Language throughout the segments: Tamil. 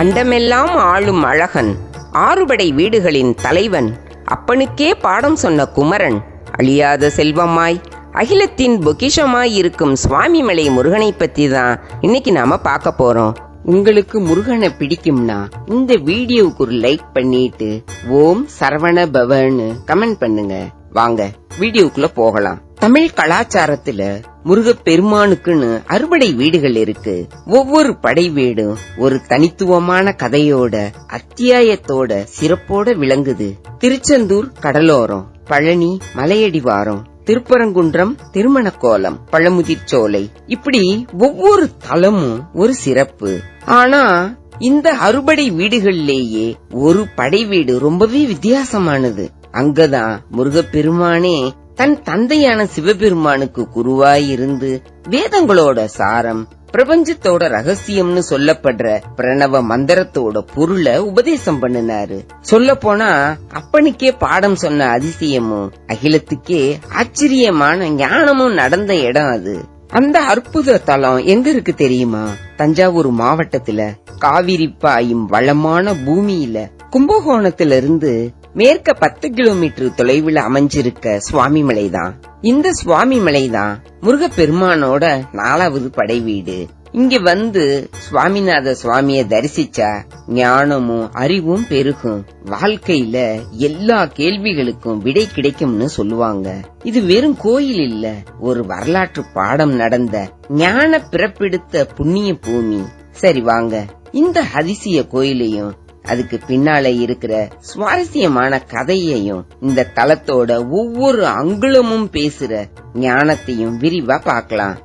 அண்டமெல்லாம் ஆளும் அழகன் ஆறுபடை வீடுகளின் தலைவன் அப்பனுக்கே பாடம் சொன்ன குமரன் அழியாத செல்வமாய் அகிலத்தின் பொக்கிஷமாய் இருக்கும் சுவாமிமலை முருகனை பத்தி தான் இன்னைக்கு நாம பார்க்க போறோம். உங்களுக்கு முருகனை பிடிக்கும்னா இந்த வீடியோவுக்கு ஒரு லைக் பண்ணிட்டு ஓம் சரவண பவன்னு கமெண்ட் பண்ணுங்க. வாங்க வீடியோக்குள்ள போகலாம். தமிழ் கலாச்சாரத்துல முருகப்பெருமானுக்குன்னு அறுபடை வீடுகள் இருக்கு. ஒவ்வொரு படை வீடும் ஒரு தனித்துவமான கதையோட அத்தியாயத்தோட சிறப்போட விளங்குது. திருச்செந்தூர் கடலோரம் பழனி மலையடிவாரம் திருப்பரங்குன்றம் திருமணக்கோலம் பழமுதிர்ச்சோலை இப்படி ஒவ்வொரு தலமும் ஒரு சிறப்பு. ஆனா இந்த அறுபடை வீடுகள்லேயே ஒரு படை வீடு ரொம்பவே வித்தியாசமானது. அங்கதான் முருகப்பெருமானே தன் தந்தையான சிவபெருமானுக்கு குருவாயிருந்து வேதங்களோட சாரம் பிரபஞ்சத்தோட ரகசியம்னு சொல்லப்படுற பிரணவ மந்திரத்தோட பொருளை உபதேசம் பண்ணினாரு. சொல்ல போனா அப்பனுக்கே பாடம் சொன்ன அதிசயமும் அகிலத்துக்கே ஆச்சரியமான ஞானமும் நடந்த இடம் அது. அந்த அற்புத தலம் எங்க இருக்கு தெரியுமா? தஞ்சாவூர் மாவட்டத்துல காவிரி பாயும் வளமான பூமியில கும்பகோணத்துல இருந்து மேற்க பத்து கிலோமீட்டர் தொலைவில் அமைஞ்சிருக்க சுவாமி மலைதான் இந்த சுவாமி தான் முருகப்பெருமானோட நாலாவது படை வீடு இங்க வந்து சுவாமிநாத சுவாமிய தரிசிச்சா ஞானமும் அறிவும் பெருகும். வாழ்க்கையில எல்லா கேள்விகளுக்கும் விடை கிடைக்கும்னு சொல்லுவாங்க. இது வெறும் கோயில் இல்ல ஒரு வரலாற்று பாடம் நடந்த ஞான பிறப்பெடுத்த புண்ணிய பூமி. சரி வாங்க இந்த அதிசய கோயிலையும் அதுக்கு பின்னால இருக்கிற சுவாரஸ்யமான கதையையும் இந்த தலத்தோட ஒவ்வொரு அங்குலமும் பேசுற ஞானத்தையும் விரிவா பார்க்கலாம்.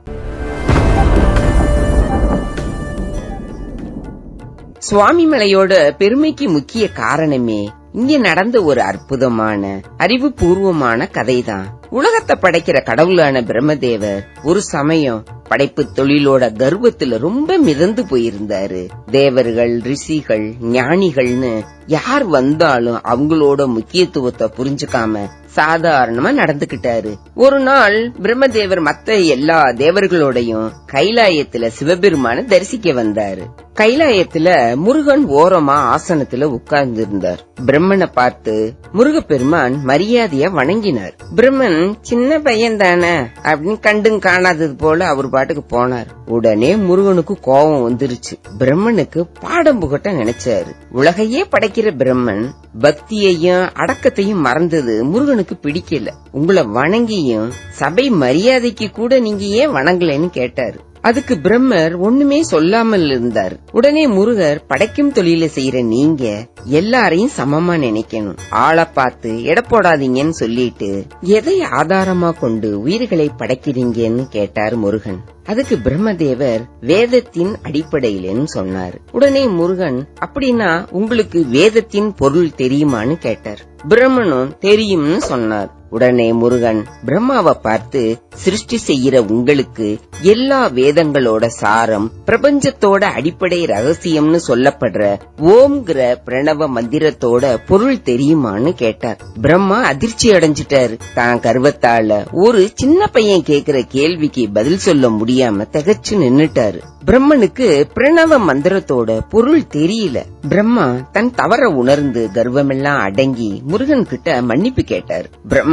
சுவாமிமலையோட பெருமைக்கு முக்கிய காரணமே இங்க நடந்த ஒரு அற்புதமான அறிவுபூர்வமான கதைதான். உலகத்தை படைக்கிற கடவுளான பிரம்மதேவர் ஒரு சமயம் படைப்பு தொழிலோட கர்வத்துல ரொம்ப மிதந்து போயிருந்தாரு. தேவர்கள் ரிஷிகள் ஞானிகள்னு யார் வந்தாலும் அவங்களோட முக்கியத்துவத்தை புரிஞ்சுக்காம சாதாரணமா நடந்துகிட்டாரு ஒரு நாள் பிரம்மதேவர் மத்த எல்லா தேவர்களோடையும் கைலாயத்துல சிவபெருமான தரிசிக்க வந்தாரு. கைலாயத்துல முருகன் ஓரமா ஆசனத்துல உட்கார்ந்து இருந்தார் பிரம்மனை பார்த்து முருகப்பெருமான் மரியாதைய வணங்கினார். பிரம்மன் சின்ன பையன் தானே அப்படின்னு கண்டும் காணாதது போல அவர் பாட்டுக்கு போனார். உடனே முருகனுக்கு கோபம் வந்துருச்சு. பிரம்மனுக்கு பாடம் புகட்ட நினைச்சாரு. உலகையே படைக்கிற பிரம்மன் பக்தியையும் அடக்கத்தையும் மறந்தது முருகனுக்கு பிடிக்கல. உங்களை வணங்கியும் சபை மரியாதைக்கு கூட நீங்க ஏன் வணங்கலைன்னு கேட்டாரு. அதுக்கு பிரம்மர் ஒண்ணுமே சொல்லாமல் இருந்தார். உடனே முருகர் படைக்கும் தொழில செய்யற நீங்க எல்லாரையும் சமமா நினைக்கணும். ஆளை பார்த்து எட போடாதீங்கன்னு சொல்லிட்டு எதை ஆதாரமா கொண்டு உயிர்களை படைக்கிறீங்கன்னு கேட்டார் முருகன். அதுக்கு பிரம்மதேவர் வேதத்தின் அடிப்படையிலன்னு சொன்னார். உடனே முருகன் அப்படின்னா உங்களுக்கு வேதத்தின் பொருள் தெரியுமான்னு கேட்டார். பிரம்மனும் தெரியும்னு சொன்னார். உடனே முருகன் பிரம்மாவை பார்த்து சிருஷ்டி செய்யற உங்களுக்கு எல்லா வேதங்களோட சாரம் பிரபஞ்சத்தோட அடிப்படை ரகசியம்னு சொல்லப்படுற ஓம்ங்கிற பிரணவ மந்திரத்தோட பொருள் தெரியுமான்னு கேட்டார். பிரம்மா அதிர்ச்சி அடைஞ்சிட்டாரு. தான் கர்வத்தால ஒரு சின்ன பையன் கேக்குற கேள்விக்கு பதில் சொல்ல முடியாம திகச்சு நின்னுட்டாரு. பிரம்மனுக்கு பிரணவ மந்திரத்தோட பொருள் தெரியல. பிரம்மா தன் தவற உணர்ந்து கர்வமெல்லாம் அடங்கி முருகன் கிட்ட மன்னிப்பு கேட்டார்.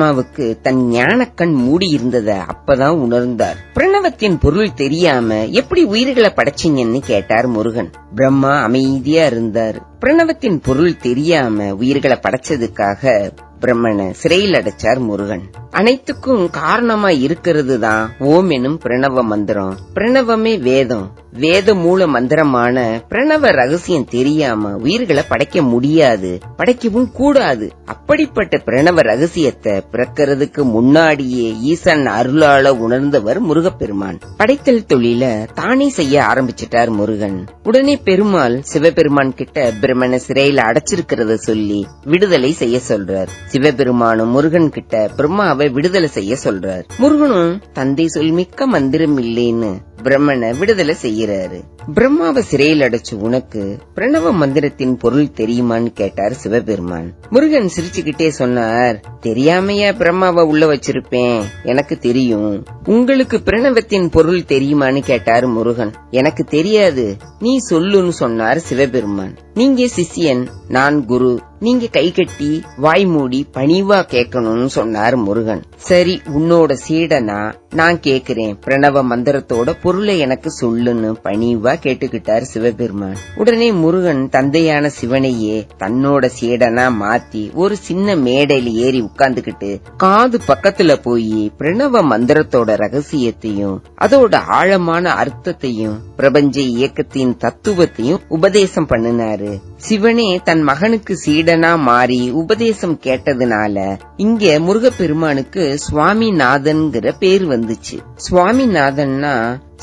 பிரம்மாவுக்கு தன் ஞானக்கண் மூடியிருந்தத அப்பதான் உணர்ந்தார். பிரணவத்தின் பொருள் தெரியாம எப்படி உயிர்களை படைச்சிங்கன்னு கேட்டார் முருகன். பிரம்மா அமைதியா இருந்தார். பிரணவத்தின் பொருள் தெரியாம உயிர்களை படைச்சதுக்காக பிரம்மனை சிறையில் அடைச்சார் முருகன். அனைத்துக்கும் காரணமா இருக்கிறது தான் ஓம் எனும் பிரணவ மந்திரம். பிரணவமே வேதம். வேத மூல மந்திரமான பிரணவ ரகசியம் தெரியாம உயிர்களை படைக்க முடியாது படைக்கவும் கூடாது. அப்படிப்பட்ட பிரணவ ரகசியத்தை பிறக்கிறதுக்கு முன்னாடியே ஈசன் அருளால உணர்ந்தவர் முருகப்பெருமான். படைத்தல் தொழில தானே செய்ய ஆரம்பிச்சிட்டார் முருகன். உடனே பெருமாள் சிவபெருமான் கிட்ட பிரம்மனை சிறையில அடைச்சிருக்கிறத சொல்லி விடுதலை செய்ய சொல்றார். சிவபெருமானும் முருகன் கிட்ட பிரம்மாவை விடுதலை செய்ய சொல்றார். முருகனும் தந்தை சொல் மிக்க மந்திரம் இல்லைன்னு பிரம்மனை விடுதலை செய்ய செய்யறாரு பிரம்மாவை சிறையில் அடைச்ச உனக்கு பிரணவ மந்திரத்தின் பொருள் தெரியுமான்னு கேட்டார் சிவபெருமான். முருகன் சிரிச்சுக்கிட்டே சொன்னார் தெரியாமையா பிரம்மாவை உள்ள வச்சிருப்பேன் எனக்கு தெரியும். உங்களுக்கு பிரணவத்தின் பொருள் தெரியுமான்னு கேட்டார் முருகன். எனக்கு தெரியாது நீ சொல்லுன்னு சொன்னார் சிவபெருமான். நீங்க சிஷ்யன் நான் குரு நீங்க கை கட்டி வாய் மூடி பணிவா கேட்கணும்னு சொன்னார் முருகன். சரி உன்னோட சீடனா நான் கேக்குறேன். பிரணவ மந்திரத்தோட பொருளை எனக்கு சொல்லுன்னு பணிவா கேட்டுக்கிட்டார் சிவபெருமான். உடனே முருகன் தந்தையான சிவனையே தன்னோட சீடனா மாத்தி ஒரு சின்ன மேடையில ஏறி உட்கார்ந்துகிட்டு காது பக்கத்துல போய் பிரணவ மந்திரத்தோட ரகசியத்தையும் அதோட ஆழமான அர்த்தத்தையும் பிரபஞ்ச இயக்கத்தின் தத்துவத்தையும் உபதேசம் பண்ணினாரு. சிவனே தன் மகனுக்கு சீடனா மாறி உபதேசம் கேட்டதுனால இங்க முருகப்பெருமானுக்கு சுவாமிநாதன்கிற பேர் வந்துச்சு சுவாமிநாதன்னா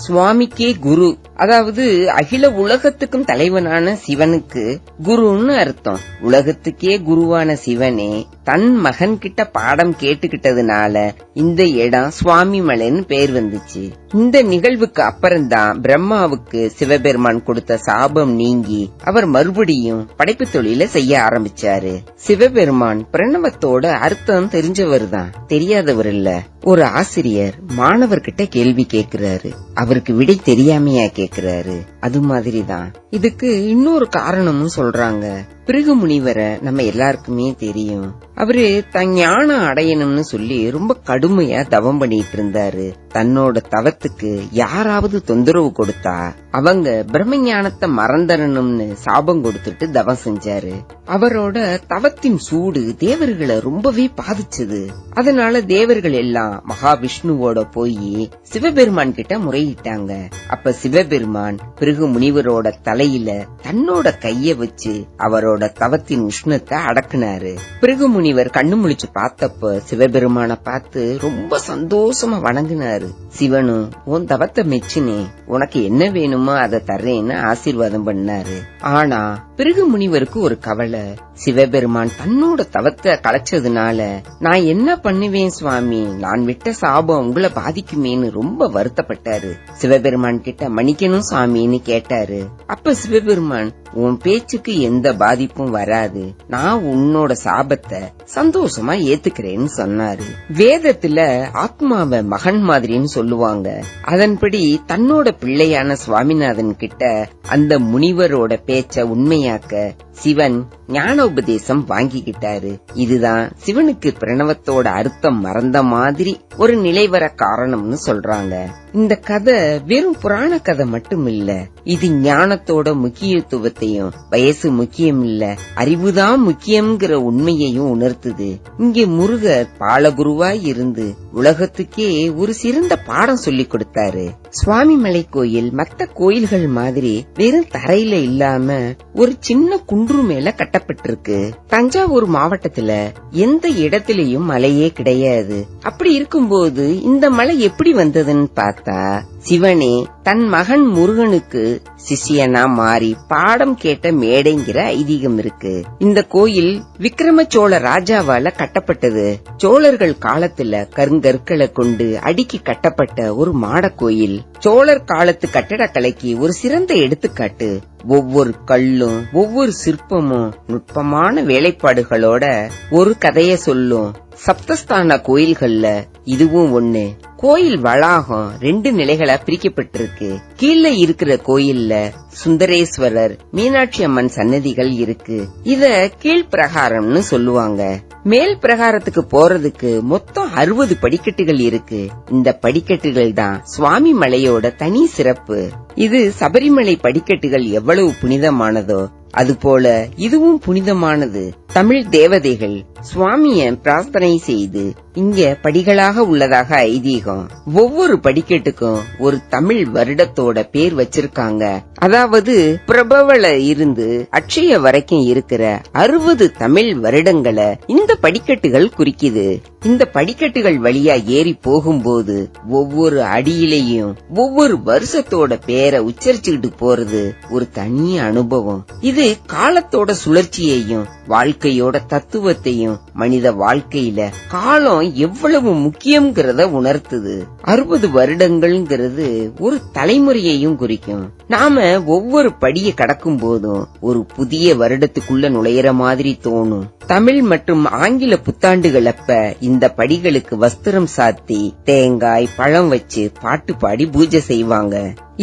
சுவாமிக்கே குரு. அதாவது அகில உலகத்துக்கும் தலைவனான சிவனுக்கு குருன்னு அர்த்தம். உலகத்துக்கே குருவான சிவனே தன் மகன் கிட்ட பாடம் கேட்டுக்கிட்டதுனால இந்த இடம் சுவாமி மலைன்னு பேர் வந்துச்சு. இந்த நிகழ்வுக்கு அப்புறம்தான் பிரம்மாவுக்கு சிவபெருமான் கொடுத்த சாபம் நீங்கி அவர் மறுபடியும் படைப்பு தொழில செய்ய ஆரம்பிச்சாரு. சிவபெருமான் பிரணவத்தோட அர்த்தம் தெரிஞ்சவர் தான் தெரியாதவர் இல்ல ஒரு ஆசிரியர் மாணவர்கிட்ட கேள்வி கேக்குறாரு அவருக்கு விடை தெரியாமையா கேக்குறாரு? அது மாதிரிதான். இதுக்கு இன்னொரு காரணமும் சொல்றாங்க. பிருகு முனிவரை நம்ம எல்லாருக்குமே தெரியும். அவரு தன் ஞானம் அடையணும்னு சொல்லி ரொம்ப கடுமையா தவம் பண்ணிட்டு இருந்தாரு. தன்னோட தவத்துக்கு யாராவது தொந்தரவு கொடுத்தா அவங்க பிரம்ம ஞானத்தை மறந்தரணும்னு சாபம் கொடுத்துட்டு தவம் செஞ்சாரு. அவரோட தவத்தின் சூடு தேவர்களை ரொம்பவே பாதிச்சது. அதனால தேவர்கள் எல்லாம் மகாவிஷ்ணுவோட போய் சிவபெருமான் கிட்ட முறையிட்டாங்க. அப்ப சிவபெருமான் பிறகு முனிவரோட தலையில தன்னோட கைய வச்சு அவரோட தவத்தின் உஷ்ணத்தை அடக்குனாரு. பிறகு முனிவர் கண்ணு முழிச்சு பார்த்தப்ப சிவபெருமான பார்த்து ரொம்ப சந்தோஷமா வணங்கினாரு. சிவனும் உன் தவத்தை மெச்சினே உனக்கு என்ன வேணுமோ அதை தர்றேன்னு ஆசீர்வாதம் பண்ணாரு. ஆனா பிறகு முனிவருக்கு ஒரு கவலை. சிவபெருமான் தன்னோட தவத்தை களைச்சதுனால நான் என்ன பண்ணுவேன் சுவாமி? நான் விட்ட சாபம் உங்களை பாதிக்குமேன்னு ரொம்ப வருத்தப்பட்டாரு. சிவபெருமான் கிட்ட மன்னிக்கணும் சாமின்னு கேட்டாரு. அப்ப சிவபெருமான் உன் பேச்சுக்கு எந்த பாதிப்பும் வராது. நான் உன்னோட சாபத்தை சந்தோஷமா ஏத்துக்கிறேன்னு சொன்னாரு. வேதத்துல ஆத்மாவை மகன் மாதிரின்னு சொல்லுவாங்க. அதன்படி தன்னோட பிள்ளையான சுவாமிநாதன் கிட்ட அந்த முனிவரோட பேச்ச உண்மையாக்க சிவன் ஞான உபதேசம் வாங்கிக்கிட்டாரு. இதுதான் சிவனுக்கு பிரணவத்தோட அர்த்தம் மறந்த மாதிரி ஒரு நிலை வர காரணம்னு சொல்றாங்க. இந்த கதை வெறும் புராண கதை மட்டும் இல்ல இது ஞானத்தோட முக்கியத்துவத்தை முக்கியத்துவத்தையும் வயசு முக்கியம் இல்ல அறிவுதான் முக்கியம்ங்கிற உண்மையையும் உணர்த்துது. இங்கே முருகர் பாலகுருவாய் இருந்து உலகத்துக்கே ஒரு சிறந்த பாடம் சொல்லி கொடுத்தாரு. சுவாமிமலை கோயில் மத்த கோயில்கள் மாதிரி வெறும் தரையில இல்லாம ஒரு சின்ன குன்று மேல கட்டப்பட்டிருக்கு. தஞ்சாவூர் மாவட்டத்துல எந்த இடத்திலயும் மலையே கிடையாது. அப்படி இருக்கும்போது இந்த மலை எப்படி வந்ததுன்னு பார்த்தா சிவனே தன் மகன் முருகனுக்கு சிஷியனா மாறி பாடம் கேட்ட மேடைங்கிற ஐதீகம் இருக்கு. இந்த கோயில் விக்ரம சோழ ராஜாவால கட்டப்பட்டது. சோழர்கள் காலத்துல கருங்கற்களை கொண்டு அடுக்கி கட்டப்பட்ட ஒரு மாட கோயில் சோழர் காலத்து கட்டடக்கலைக்கு ஒரு சிறந்த எடுத்துக்காட்டு ஒவ்வொரு கல்லும் ஒவ்வொரு சிற்பமும் நுட்பமான வேலைப்பாடுகளோட ஒரு கதைய சொல்லும். சப்தஸ்தான கோயில்கள்ல இதுவும் ஒண்ணு. கோயில் வளாகம் ரெண்டு நிலைகளா பிரிக்கப்பட்டிருக்கு. கீழே இருக்கிற கோயில்ல சுந்தரேஸ்வரர் மீனாட்சி அம்மன் சன்னதிகள் இருக்கு. இத கீழ்பிரகாரம்னு சொல்லுவாங்க. மேல் பிரகாரத்துக்கு போறதுக்கு மொத்தம் அறுபது படிக்கட்டுகள் இருக்கு. இந்த படிக்கட்டுகள் தான் சுவாமி மலையோட தனி சிறப்பு. இது சபரிமலை படிக்கட்டுகள் எவ்வளவு புனிதமானதோ அதுபோல இதுவும் புனிதமானது. தமிழ் தேவதைகள் சுவாமிய பிரார்த்தனை செய்து இங்க படிகளாக உள்ளதாக ஐதீகம். ஒவ்வொரு படிக்கட்டுக்கும் ஒரு தமிழ் வருடத்தோட பேர் வச்சிருக்காங்க. அதாவது பிரபவல இருந்து அட்சய வரைக்கும் இருக்கிற அறுபது தமிழ் வருடங்களை இந்த படிக்கட்டுகள் குறிக்குது. இந்த படிக்கட்டுகள் வழியா ஏறி போகும்போது ஒவ்வொரு அடியிலையும் ஒவ்வொரு வருஷத்தோட பேரை உச்சரிச்சுக்கிட்டு போறது ஒரு தனி அனுபவம். இது காலத்தோட சுழற்சியையும் வாழ்க்கையோட தத்துவத்தையும் மனித வாழ்க்கையில காலம் எவ்வளவு முக்கியம்ங்கிறத உணர்த்துது. அறுபது வருடங்கள்ங்கிறது ஒரு தலைமுறையையும் குறிக்கும். நாம ஒவ்வொரு படியை கடக்கும் போதும் ஒரு புதிய வருடத்துக்குள்ள நுழையிற மாதிரி தோணும். தமிழ் மற்றும் ஆங்கில புத்தாண்டுகள் அப்ப இந்த படிகளுக்கு வஸ்திரம் சாத்தி தேங்காய் பழம் வச்சு பாட்டு பாடி பூஜை செய்வாங்க.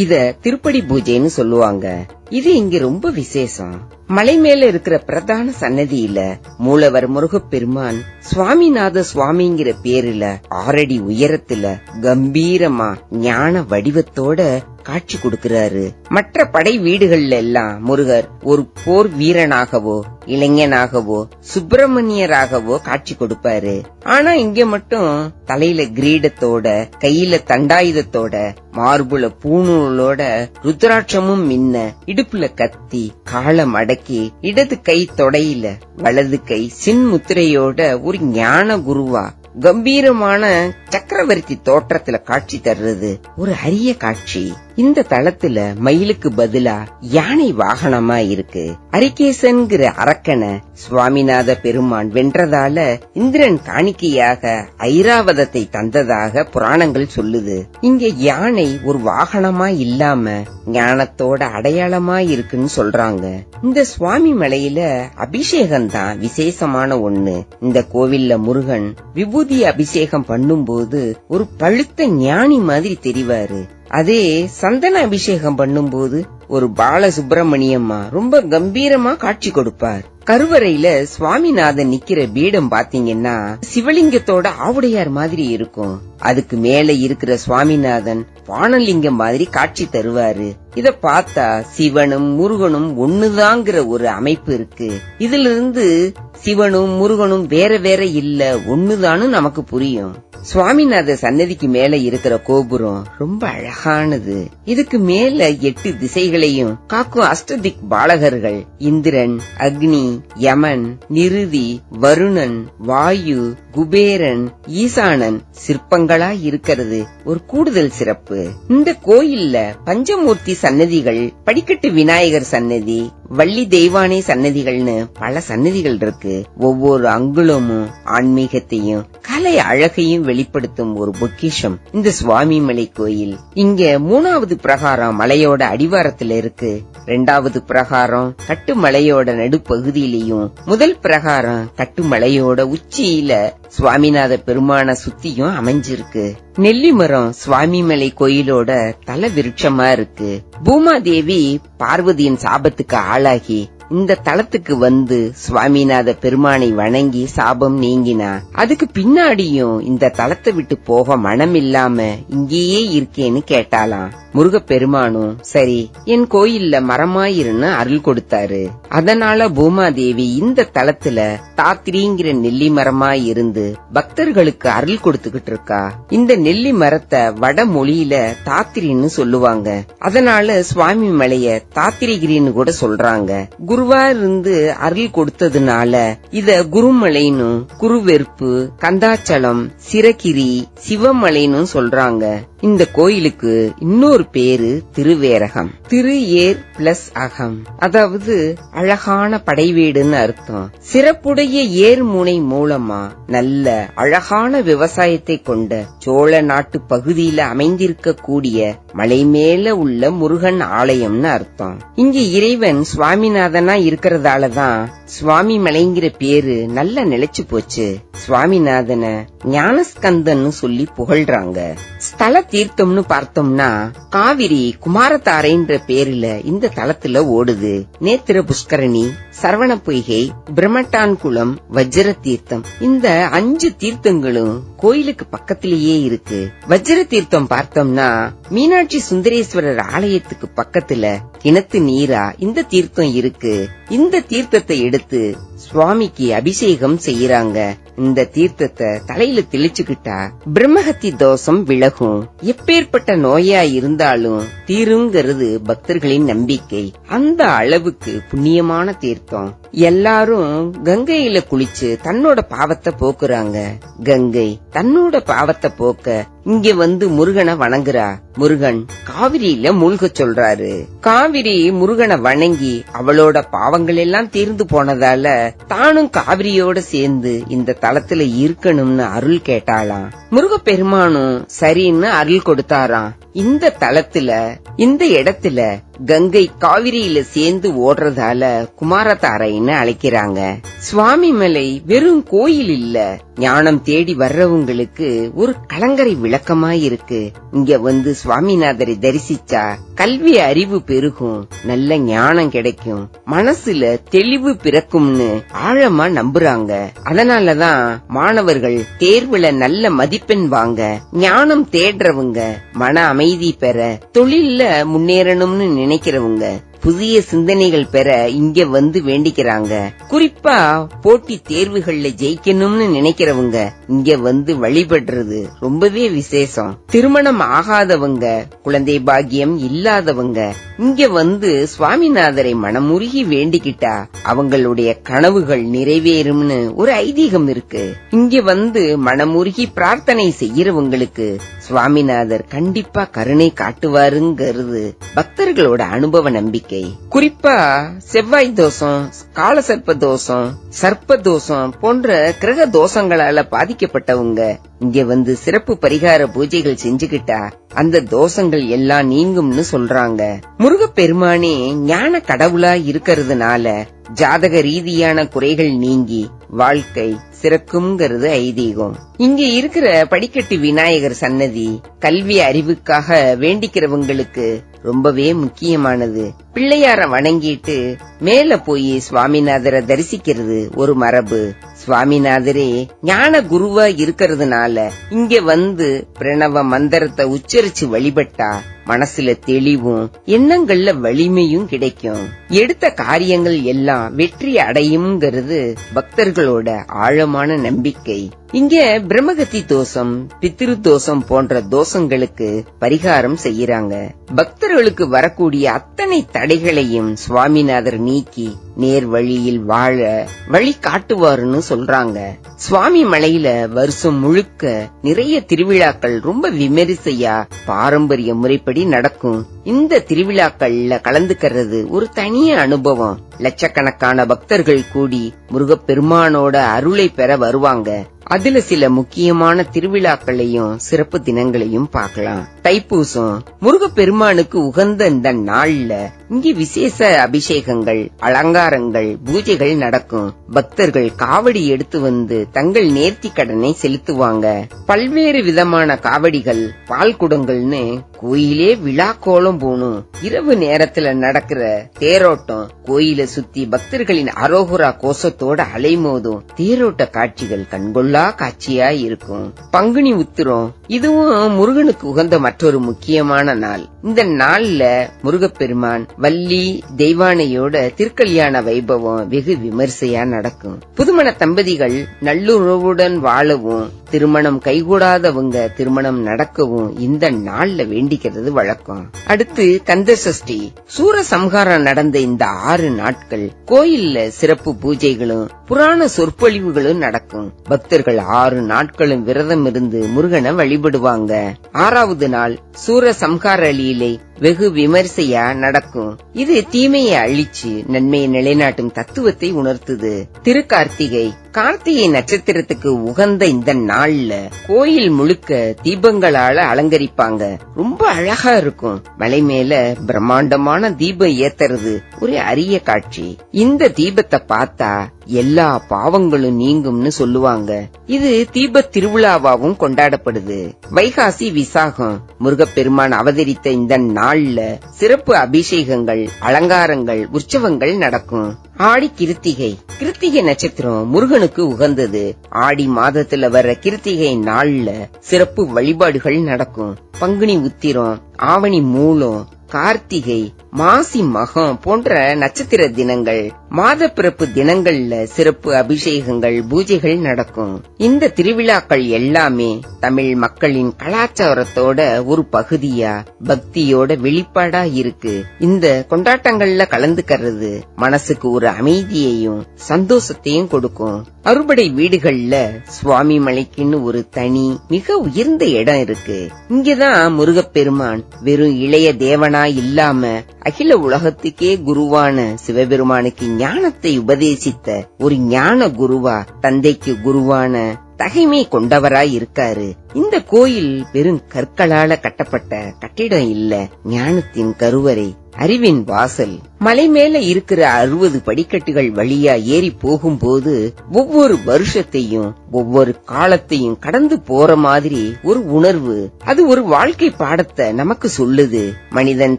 இத திருப்படி பூஜைன்னு சொல்லுவாங்க. இது இங்க ரொம்ப விசேஷம். மலை மேல இருக்கிற பிரதான சன்னதியில மூலவர் முருகப்பெருமான் சுவாமிநாத சுவாமிங்கிற பேருல ஆறடி உயரத்துல கம்பீரமா ஞான வடிவத்தோட காட்சி கொடுக்கிறாரு. மற்ற படை வீடுகள்ல எல்லாம் முருகர் ஒரு போர் வீரனாகவோ இளைஞனாகவோ சுப்பிரமணியராகவோ காட்சி கொடுப்பாரு. ஆனா இங்க மட்டும் தலையில கிரீடத்தோட கையில தண்டாயுதத்தோட மார்புல பூணூலோட ருத்ராட்சமும் மின்ன இடுப்புல கத்தி காலம் அடக்கி இடது கை தொடையில வலது கை சின்முத்திரையோட ஒரு ஞான குருவா கம்பீரமான சக்கரவர்த்தி தோற்றத்துல காட்சி தர்றது. ஒரு அரிய காட்சி. இந்த தளத்துல மயிலுக்கு பதிலா யானை வாகனமா இருக்கு? அரிகேசன்கிற அரக்கனை சுவாமிநாத பெருமான் வென்றதால இந்திரன் காணிக்கையாக ஐராவதத்தை தந்ததாக புராணங்கள் சொல்லுது. இங்க யானை ஒரு வாகனமா இல்லாம ஞானத்தோட அடையாளமா இருக்குன்னு சொல்றாங்க. இந்த சுவாமி மலையில அபிஷேகம் தான் விசேஷமான ஒண்ணு. இந்த கோவில்ல முருகன் விபூதி அபிஷேகம் பண்ணும்போது ஒரு பழுத்த ஞானி மாதிரி தெரிவாரு. அதே சந்தன அபிஷேகம் பண்ணும்போது ஒரு பால சுப்பிரமணியம்மா ரொம்ப கம்பீரமா காட்சி கொடுப்பார். கருவறையில சுவாமிநாதன் நிக்கிற பீடம் பாத்தீங்கன்னா சிவலிங்கத்தோட ஆவுடையார் மாதிரி இருக்கும். அதுக்கு மேல இருக்கிற சுவாமிநாதன் வானலிங்கம் மாதிரி காட்சி தருவாரு. இத பார்த்தா சிவனும் முருகனும் ஒண்ணுதாங்கிற ஒரு அமைப்பு இருக்கு. இதுல இருந்து சிவனும் முருகனும் வேற வேற இல்ல ஒண்ணுதான்னு நமக்கு புரியும். சுவாமிநாத சன்னதிக்கு மேல இருக்கிற கோபுரம் ரொம்ப அழகானது. இதுக்கு மேல எட்டு திசைகளையும் காக்கும் அஷ்டதிக் பாலகர்கள் இந்திரன் அக்னி யமன் நிருதி வருணன் வாயு குபேரன் ஈசானன் சிற்பங்களா இருக்கிறது. ஒரு கூடுதல் சிறப்பு. இந்த கோயில்ல பஞ்சமூர்த்தி சன்னதிகள் படிக்கட்டு விநாயகர் சன்னதி வள்ளி தெய்வானை சன்னதிகள்னு பல சன்னதிகள் இருக்கு. ஒவ்வொரு அங்குலமும் ஆன்மீகத்தையும் கலை அழகையும் வெளிப்படுத்தும் ஒரு பொக்கிஷம் இந்த சுவாமி மலை கோயில். இங்க மூணாவது பிரகாரம் மலையோட அடிவாரத்துல இருக்கு. ரெண்டாவது பிரகாரம் கட்டுமலையோட நடுப்பகுதியிலையும் முதல் பிரகாரம் கட்டுமலையோட உச்சியில சுவாமிநாத பெருமான சுத்தியும் அமைஞ்சிருக்கு. நெல்லிமரம் சுவாமிமலை கோயிலோட தல விருட்சமா இருக்கு. பூமாதேவி பார்வதியின் சாபத்துக்கு ஆளாகி இந்த தலத்துக்கு வந்து சுவாமிநாத பெருமானை வணங்கி சாபம் நீங்கினா அதுக்கு பின்னாடியும் இந்த தலத்தை விட்டு போக மனம் இல்லாம இங்கேயே இருக்கேன்னு கேட்டாலாம். முருகப்பெருமானும் சரி என் கோயில்ல மரமாயிருன்னு அருள் கொடுத்தாரு. அதனால பூமாதேவி இந்த தலத்துல தாத்திரிங்கிற நெல்லி மரமா இருந்து பக்தர்களுக்கு அருள் கொடுத்துக்கிட்டு இருக்கா இந்த நெல்லி மரத்தை வட மொழியில தாத்திரின்னு சொல்லுவாங்க. அதனால சுவாமி மலைய தாத்திரிகிரின்னு கூட சொல்றாங்க. குருவா இருந்து அருள் கொடுத்ததுனால இத குருமலைன்னு குருவெருப்பு கந்தாச்சலம் சிறகிரி சிவமலைன்னு சொல்றாங்க. இந்த கோயிலுக்கு இன்னொரு பேரு திருவேரகம். திரு ஏர் பிளஸ் அகம். அதாவது அழகான படைவீடுன்னு அர்த்தம். சிறப்புடைய ஏர் முனை மூலமா நல்ல அழகான விவசாயத்தை கொண்ட சோழ நாட்டு பகுதியில அமைந்திருக்க கூடிய மலை மேல உள்ள முருகன் ஆலயம்னு அர்த்தம். இங்க இறைவன் சுவாமிநாதனா இருக்கிறதாலதான் சுவாமி மலைங்கிற பேரு நல்லா நிலைச்சு போச்சு. சுவாமிநாதன ஞானஸ்கந்தன்னு சொல்லி புகழ்றாங்க. ஸ்தல தீர்த்தம்னு பார்த்தோம்னா காவிரி குமாரத்தாரைன்ற பேருல இந்த தலத்துல ஓடுது. நேத்திர புஷ்கரணி சரவண பொய்கை பிரம்மட்டான்குளம் வஜ்ர தீர்த்தம் இந்த அஞ்சு தீர்த்தங்களும் கோயிலுக்கு பக்கத்திலேயே இருக்கு. வஜ்ர தீர்த்தம் பார்த்தோம்னா மீனாட்சி சுந்தரேஸ்வரர் ஆலயத்துக்கு பக்கத்துல கிணத்து நீரா இந்த தீர்த்தம் இருக்கு. இந்த தீர்த்தத்தை எடுத்து சுவாமிக்கு அபிஷேகம் செய்யறாங்க இந்த தீர்த்தத்தை தலையில தெளிச்சுக்கிட்டா பிரம்மஹத்தி தோஷம் விலகும். எப்பேற்பட்ட நோயா இருந்தாலும் தீருங்கிறது பக்தர்களின் நம்பிக்கை. அந்த அளவுக்கு புண்ணியமான தீர்த்தம். எல்லாரும் கங்கையில குளிச்சு தன்னோட பாவத்தை போக்குறாங்க. கங்கை தன்னோட பாவத்தை போக்க இங்க வந்து முருகனை வணங்குறா. முருகன் காவிரியில மூழ்க சொல்றாரு. காவிரி முருகனை வணங்கி அவளோட பாவங்கள் எல்லாம் தீர்ந்து போனதால தானும் காவிரியோட சேர்ந்து இந்த தளத்துல இருக்கணும்னு அருள் கேட்டாளாம். முருகப்பெருமானும் சரின்னு அருள் கொடுத்தாராம். இந்த தலத்துல இந்த இடத்துல கங்கை காவிரியில சேர்ந்து ஓடுறதால குமாரதாரைன்னு அழைக்கிறாங்க. சுவாமி மலை வெறும் கோயில் இல்ல. ஞானம் தேடி வர்றவங்களுக்கு ஒரு கலங்கரை விளக்கமா இருக்கு. இங்க வந்து சுவாமிநாதரை தரிசிச்சா கல்வி அறிவு பெருகும் நல்ல ஞானம் கிடைக்கும் மனசுல தெளிவு பிறக்கும்னு ஆழமா நம்புறாங்க. அதனாலதான் மாணவர்கள் தேர்வுல நல்ல மதிப்பெண் வாங்க ஞானம் தேடுறவங்க மன அமைதி பெற தொழில்ல முன்னேறணும்னு நினைக்கிறவங்க புதிய சிந்தனைகள் பெற இங்க வந்து வேண்டிக்கிறாங்க. குறிப்பா போட்டி தேர்வுகள்ல ஜெயிக்கணும்னு நினைக்கிறவங்க இங்க வந்து வழிபடுறது ரொம்பவே விசேஷம். திருமணம் ஆகாதவங்க குழந்தை பாக்கியம் இல்லாதவங்க இங்க வந்து சுவாமிநாதரை மனமுருகி வேண்டிக்கிட்டா அவங்களுடைய கனவுகள் நிறைவேறும்னு ஒரு ஐதீகம் இருக்கு. இங்க வந்து மனமுருகி பிரார்த்தனை செய்யறவங்களுக்கு சுவாமிநாதர் கண்டிப்பா கருணை காட்டுவாருங்கிறது பக்தர்களோட அனுபவ நம்பிக்கை. குறிப்பா செவ்வாய் தோஷம் காலசர்ப்ப தோஷம் சர்ப்ப தோஷம் போன்ற கிரக தோஷங்களால பாதிக்கப்பட்டவங்க இங்க வந்து சிறப்பு பரிகார பூஜைகள் செஞ்சுகிட்டா அந்த தோஷங்கள் எல்லாம் நீங்கும்னு சொல்றாங்க. முருகப்பெருமானே ஞான கடவுளா இருக்கிறதுனால ஜாதக ரீதியான குறைகள் நீங்கி வாழ்க்கை சிறக்கும்ங்கிறது ஐதீகம். இங்க இருக்கிற படிக்கட்டு விநாயகர் சன்னதி கல்வி அறிவுக்காக வேண்டிக்கிறவங்களுக்கு ரொம்பவே முக்கியமானது. பிள்ளையார வணங்கிட்டு மேல போய் சுவாமிநாதரை தரிசிக்கிறது ஒரு மரபு. சுவாமிநாதரே ஞான குருவா இருக்கிறதுனால இங்க வந்து பிரணவ மந்திரத்தை உச்சரிச்சு வழிபட்டா மனசுல தெளிவும் எண்ணங்கள்ல வலிமையும் கிடைக்கும். எடுத்த காரியங்கள் எல்லாம் வெற்றி அடையும்ங்கிறது பக்தர்களோட ஆழமான நம்பிக்கை. இங்க பிரம்மகத்தி தோஷம் பித்திரு தோஷம் போன்ற தோஷங்களுக்கு பரிகாரம் செய்யறாங்க. பக்தர்களுக்கு வரக்கூடிய அத்தனை தடைகளையும் சுவாமிநாதர் நீக்கி நேர் வழியில் வாழ வழி காட்டுவாருன்னு சொல்றாங்க. சுவாமி மலையில வருஷம் முழுக்க நிறைய திருவிழாக்கள் ரொம்ப விமரிசையா பாரம்பரிய முறைப்படி நடக்கும்? இந்த திருவிழாக்கள்ல கலந்துக்கிறது ஒரு தனிய அனுபவம். லட்சக்கணக்கான பக்தர்கள் கூடி முருகப்பெருமானோட அருளை பெற வருவாங்க. அதுல சில முக்கியமான திருவிழாக்களையும் சிறப்பு தினங்களையும் பார்க்கலாம். தைப்பூசம். முருகப்பெருமானுக்கு உகந்த இந்த நாள்ல இங்க விசேஷ அபிஷேகங்கள் அலங்காரங்கள் பூஜைகள் நடக்கும். பக்தர்கள் காவடி எடுத்து வந்து தங்கள் நேர்த்தி கடனை செலுத்துவாங்க. பல்வேறு விதமான காவடிகள் பால் குடங்கள்னு கோயிலே விழா கோலம் போணும். இரவு நேரத்துல நடக்கிற தேரோட்டம் கோயில சுத்தி பக்தர்களின் அரோகுரா கோஷத்தோட அலைமோதும். தேரோட்ட காட்சிகள் கண்கொள்ள காட்சியா இருக்கும். பங்குனி உத்திரம் இதுவும் முருகனுக்கு உகந்த மற்றொரு முக்கியமான நாள். இந்த நாள்ல முருகப்பெருமான் வள்ளி தெய்வானையோட திருக்கல்யாண வைபவம் வெகு விமரிசையா நடக்கும். புதுமண தம்பதிகள் நல்லுறவுடன் வாழவும் திருமணம் கைகூடாதவங்க திருமணம் நடக்கவும் இந்த நாள்ல வேண்டிக்கிறது வழக்கம். அடுத்து கந்த சஷ்டி சூர சம்ஹாரம் நடந்த இந்த ஆறு நாட்கள் கோயில்ல சிறப்பு பூஜைகளும் புராண சொற்பொழிவுகளும் நடக்கும். பக்தர்கள் ஆறு நாட்களும் விரதம் இருந்து முருகனை வழிபடுவாங்க. ஆறாவது நாள் சூர சம்ஹார லீலை வெகு விமரிசையா நடக்கும். இது தீமையை அழிச்சு நன்மையை நிலைநாட்டும் தத்துவத்தை உணர்த்துது. திருக்கார்த்திகை கார்த்திகை நட்சத்திரத்துக்கு உகந்த இந்த நாள்ல கோயில் முழுக்க தீபங்களால அலங்கரிப்பாங்க. ரொம்ப அழகா இருக்கும். மலை மேல பிரம்மாண்டமான தீபம் ஏத்துறது ஒரு அரிய காட்சி. இந்த தீபத்தை பார்த்தா எல்லா பாவங்களும் நீங்கும்னு சொல்லுவாங்க. இது தீப திருவிழாவாகவும் கொண்டாடப்படுது. வைகாசி விசாகம் முருகப்பெருமான் அவதரித்த இந்த நாள் நாள்ல சிறப்பு அபிஷேகங்கள் அலங்காரங்கள் உற்சவங்கள் நடக்கும். ஆடி கிருத்திகை. கிருத்திகை நட்சத்திரம் முருகனுக்கு உகந்தது. ஆடி மாதத்துல வர்ற கிருத்திகை நாள்ல சிறப்பு வழிபாடுகள் நடக்கும். பங்குனி உத்திரம் ஆவணி மூலம் கார்த்திகை மாசி மகம் போன்ற நட்சத்திர தினங்கள் மாத பிறப்பு தினங்கள்ல சிறப்பு அபிஷேகங்கள் பூஜைகள் நடக்கும். இந்த திருவிழாக்கள் எல்லாமே தமிழ் மக்களின் கலாச்சாரத்தோட ஒரு பகுதியா பக்தியோட வெளிப்பாடா இருக்கு. இந்த கொண்டாட்டங்கள்ல கலந்துக்கிறது மனசுக்கு ஒரு அமைதியையும் சந்தோஷத்தையும் கொடுக்கும். அறுபடை வீடுகள்ல சுவாமி மலைக்குன்னு ஒரு தனி மிக உயர்ந்த இடம் இருக்கு. இங்கதான் முருகப்பெருமான் வெறும் இளைய தேவனா இல்லாம அகில உலகத்துக்கே குருவான சிவபெருமானுக்கு ஞானத்தை உபதேசித்த ஒரு ஞான குருவா தந்தைக்கு குருவான தகைமை கொண்டவராய் இருக்காரு. இந்த கோயில் வெறும் கற்களால கட்டப்பட்ட கட்டிடம் இல்ல. ஞானத்தின் கருவறை அறிவின் வாசல். மலை மேல இருக்கிற அறுபது படிக்கட்டுகள் வழியா ஏறி போகும்போது ஒவ்வொரு வருஷத்தையும் ஒவ்வொரு காலத்தையும் கடந்து போற மாதிரி ஒரு உணர்வு. அது ஒரு வாழ்க்கை பாடத்தை நமக்கு சொல்லுது. மனிதன்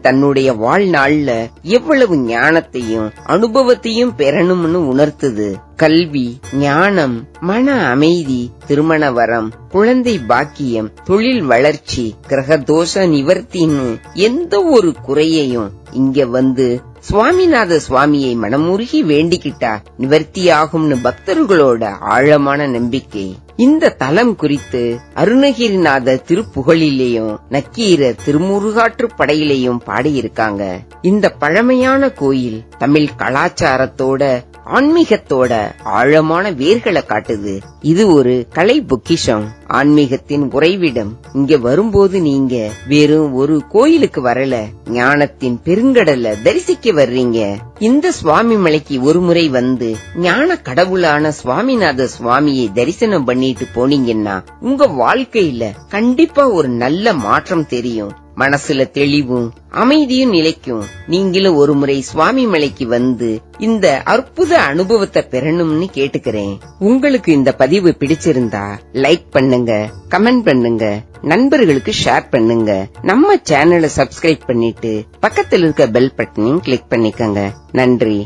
தன்னுடைய வாழ்நாள்ல எவ்வளவு ஞானத்தையும் அனுபவத்தையும் பெறணும்னு உணர்த்துது. கல்வி ஞானம் மன அமைதி திருமண வரம் குழந்தை பாக்கியம் தொழில் வளர்ச்சி கிரகதோஷ நிவர்த்தின்னு எந்த ஒரு குறையையும் இங்க வந்து சுவாமிநாத சுவாமியை மனமுருகி வேண்டிக்கிட்டா நிவர்த்தியாகும்னு பக்தர்களோட ஆழமான நம்பிக்கை. இந்த தலம் குறித்து அருணகிரிநாத திருப்புகழிலேயும் நக்கீரர் திருமுருகாற்று படையிலேயும் பாடியிருக்காங்க. இந்த பழமையான கோயில் தமிழ் கலாச்சாரத்தோட ஆன்மீகத்தோட ஆழமான வேர்களை காட்டுது. இது ஒரு கலை பொக்கிஷம் ஆன்மீகத்தின் உறைவிடம் இங்க வரும்போது நீங்க வெறும் ஒரு கோயிலுக்கு வரல ஞானத்தின் பெருங்கடல தரிசிக்க வர்றீங்க. இந்த சுவாமி மலைக்கு ஒரு முறை வந்து ஞான கடவுளான சுவாமிநாத சுவாமியை தரிசனம் பண்ணிட்டு போனீங்கன்னா உங்க வாழ்க்கையில கண்டிப்பா ஒரு நல்ல மாற்றம் தெரியும். மனசுல தெளிவும் அமைதியும் நிலைக்கும். நீங்களும் ஒரு முறை சுவாமி மலைக்கு வந்து இந்த அற்புத அனுபவத்தை பெறணும்னு கேட்டுக்கிறேன். உங்களுக்கு இந்த பதிவு பிடிச்சிருந்தா லைக் பண்ணுங்க கமெண்ட் பண்ணுங்க நண்பர்களுக்கு ஷேர் பண்ணுங்க. நம்ம சேனலை சப்ஸ்கிரைப் பண்ணிட்டு பக்கத்தில் இருக்க பெல் பட்டனையும் கிளிக் பண்ணிக்கங்க. நன்றி.